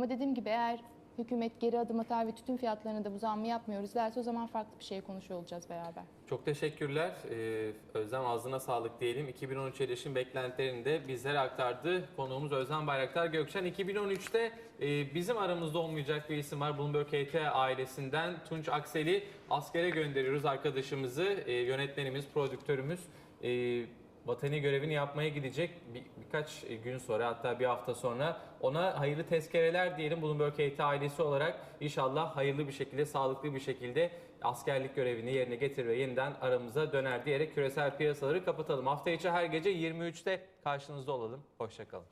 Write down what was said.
Ama dediğim gibi eğer hükümet geri adım atar ve tütün fiyatlarına da bu zammı yapmıyoruz derse o zaman farklı bir şey konuşuyor olacağız beraber. Çok teşekkürler. Ee, Özlem ağzına sağlık diyelim. 2013 erişim beklentilerini de bizlere aktardı. Konuğumuz Özlem Bayraktar Gökşen. 2013'te e, bizim aramızda olmayacak bir isim var. Bloomberg KT ailesinden Tunç Aksel'i askere gönderiyoruz arkadaşımızı. E, yönetmenimiz, prodüktörümüz. E, vatani görevini yapmaya gidecek bir, birkaç gün sonra hatta bir hafta sonra ona hayırlı tezkereler diyelim Bloomberg KT ailesi olarak inşallah hayırlı bir şekilde sağlıklı bir şekilde askerlik görevini yerine getir ve yeniden aramıza döner diyerek küresel piyasaları kapatalım. Hafta içi her gece 23'te karşınızda olalım. Hoşçakalın.